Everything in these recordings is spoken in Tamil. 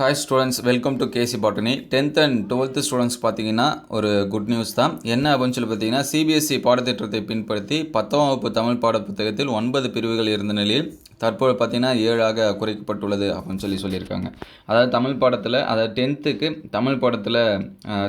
Hi students welcome to KC botany tenth and twelfth students பார்த்தீங்கன்னா ஒரு குட் நியூஸ் தான். என்ன அப்படின்னு சொல்லி பார்த்தீங்கன்னா சிபிஎஸ்சி பாடத்திட்டத்தை பின்படுத்தி பத்தாம் வகுப்பு தமிழ் பாட புத்தகத்தில் ஒன்பது பிரிவுகள் இருந்த நிலையில் தற்போது பார்த்தீங்கன்னா ஏழாக குறைக்கப்பட்டுள்ளது அப்படின்னு சொல்லி சொல்லியிருக்காங்க. அதாவது தமிழ் பாடத்தில் அதாவது டென்த்துக்கு தமிழ் பாடத்தில்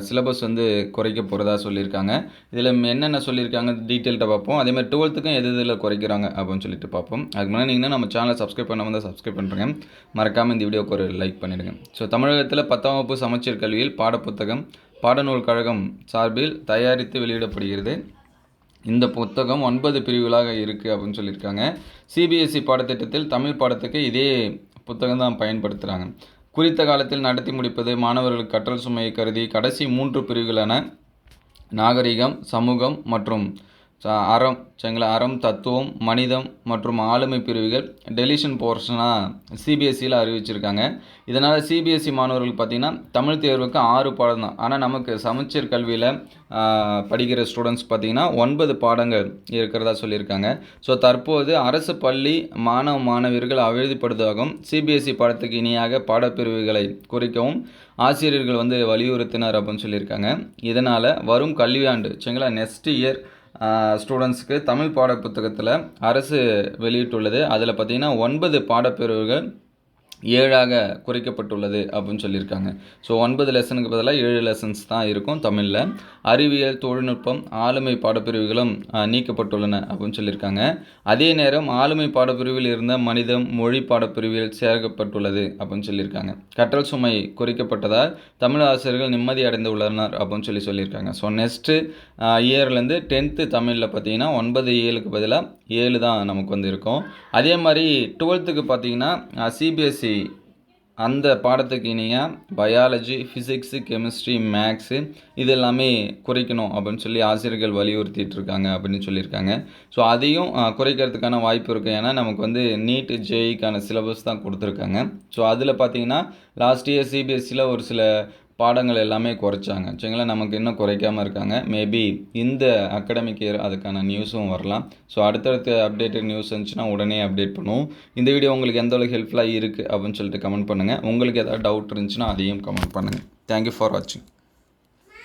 சிலபஸ் வந்து குறைக்க போகிறதா சொல்லியிருக்காங்க. இதில் என்னென்ன சொல்லியிருக்காங்க டீட்டெயில்கிட்ட பார்ப்போம். அதேமாதிரி டுவெல்த்துக்கும் எது இதில் குறைக்கிறாங்க அப்படின்னு சொல்லிட்டு பார்ப்போம். அதுக்கு முன்னாடி நீங்கள் நம்ம சேனலை சப்ஸ்கிரைப் பண்ணாமல் தான் சப்ஸ்கிரைப் பண்ணுறேன் மறக்காமல் இந்த வீடியோக்கு ஒரு லைக் பண்ணிவிடுங்க ஸோ தமிழகத்தில் பத்தாம் வகுப்பு சமச்சீர் கல்வியில் பாடப்புத்தகம் பாடநூல் கழகம் சார்பில் தயாரித்து வெளியிடப்படுகிறது. இந்த புத்தகம் ஒன்பது பிரிவுகளாக இருக்குது அப்படின்னு சொல்லியிருக்காங்க. சிபிஎஸ்சி பாடத்திட்டத்தில் தமிழ் பாடத்துக்கு இதே புத்தகம் தான் பயன்படுத்துகிறாங்க குறித்த காலத்தில் நடத்தி முடிப்பது மாணவர்களுக்கு கற்றல் சுமையை கருதி கடைசி மூன்று பிரிவுகளான நாகரிகம் சமூகம் மற்றும் அறம் சரிங்களா அறம் தத்துவம் மனிதம் மற்றும் ஆளுமை பிரிவுகள் டெலிஷன் போர்ஷனாக சிபிஎஸ்சியில் அறிவிச்சிருக்காங்க. இதனால் சிபிஎஸ்சி மாணவர்கள் பார்த்திங்கன்னா தமிழ் தேர்வுக்கு ஆறு பாடம் தான். ஆனால் நமக்கு சமச்சீர் கல்வியில் படிக்கிற ஸ்டூடெண்ட்ஸ் பார்த்திங்கன்னா ஒன்பது பாடங்கள் இருக்கிறதா சொல்லியிருக்காங்க. ஸோ தற்போது அரசு பள்ளி மாணவ மாணவியர்கள் அவதிப்படுவதாகவும் சிபிஎஸ்சி பாடத்துக்கு இணையாக பாடப்பிரிவுகளை குறைக்கவும் ஆசிரியர்கள் வந்து வலியுறுத்தினார் அப்படின்னு சொல்லியிருக்காங்க. இதனால் வரும் கல்வியாண்டு சரிங்களா நெக்ஸ்ட் இயர் ஸ்டூடெண்ட்ஸ்க்கு தமிழ் பாடப்புத்தகத்தில் அரசு வெளியிட்டுள்ளது. அதில் பார்த்திங்கன்னா ஒன்பது பாடப்பிரிவுகள் ஏழாக குறைக்கப்பட்டுள்ளது அப்படின்னு சொல்லியிருக்காங்க. ஸோ ஒன்பது லெசனுக்கு பதிலாக ஏழு லெசன்ஸ் தான் இருக்கும் தமிழில். அறிவியல் தொழில்நுட்பம் ஆளுமை பாடப்பிரிவுகளும் நீக்கப்பட்டுள்ளன அப்படின்னு சொல்லியிருக்காங்க. அதே நேரம் ஆளுமை பாடப்பிரிவில் இருந்த மனிதம் மொழி பாடப்பிரிவில் சேர்க்கப்பட்டுள்ளது அப்படின்னு சொல்லியிருக்காங்க. கற்றல் சுமை குறைக்கப்பட்டதால் தமிழ் ஆசிரியர்கள் நிம்மதி அடைந்து உள்ளனர் அப்படின்னு சொல்லி சொல்லியிருக்காங்க. ஸோ நெக்ஸ்ட்டு இயர்லேருந்து டென்த்து தமிழில் பார்த்தீங்கன்னா ஒன்பது ஏழுக்கு பதிலாக ஏழு தான் நமக்கு வந்து இருக்கும் அதே மாதிரி டுவெல்த்துக்கு பார்த்தீங்கன்னா சிபிஎஸ்சி அந்த பாடத்துக்கு இணையாக பயாலஜி ஃபிசிக்ஸு கெமிஸ்ட்ரி மேக்ஸு இது எல்லாமே குறைக்கணும் அப்படின்னு சொல்லி ஆசிரியர்கள் வலியுறுத்திட்டு இருக்காங்க அப்படின்னு சொல்லியிருக்காங்க. ஸோ அதையும் குறைக்கிறதுக்கான வாய்ப்பு இருக்குது ஏன்னா நமக்கு வந்து நீட்டு ஜேஇக்கான சிலபஸ் தான் கொடுத்துருக்காங்க. ஸோ அதில் பார்த்தீங்கன்னா லாஸ்ட் இயர் சிபிஎஸ்சியில் ஒரு சில பாடங்கள் எல்லாமே குறைச்சாங்க. சரிங்களா? நமக்கு இன்னும் குறைக்காமல் இருக்காங்க. மேபி இந்த அகாடமிக் இயர் அதுக்கான நியூஸும் வரலாம். ஸோ அடுத்தடுத்த அப்டேட்டட் நியூஸ் இருந்துச்சுன்னா உடனே அப்டேட் பண்ணுவோம். இந்த வீடியோ உங்களுக்கு எந்த அளவுக்கு ஹெல்ப்ஃபுல்லாக இருக்குது அப்படின்னு சொல்லிட்டு கமெண்ட் பண்ணுங்கள் உங்களுக்கு ஏதாவது டவுட் இருந்துச்சுன்னா அதையும் கமெண்ட் பண்ணுங்கள் தேங்க்யூ ஃபார் வாட்சிங்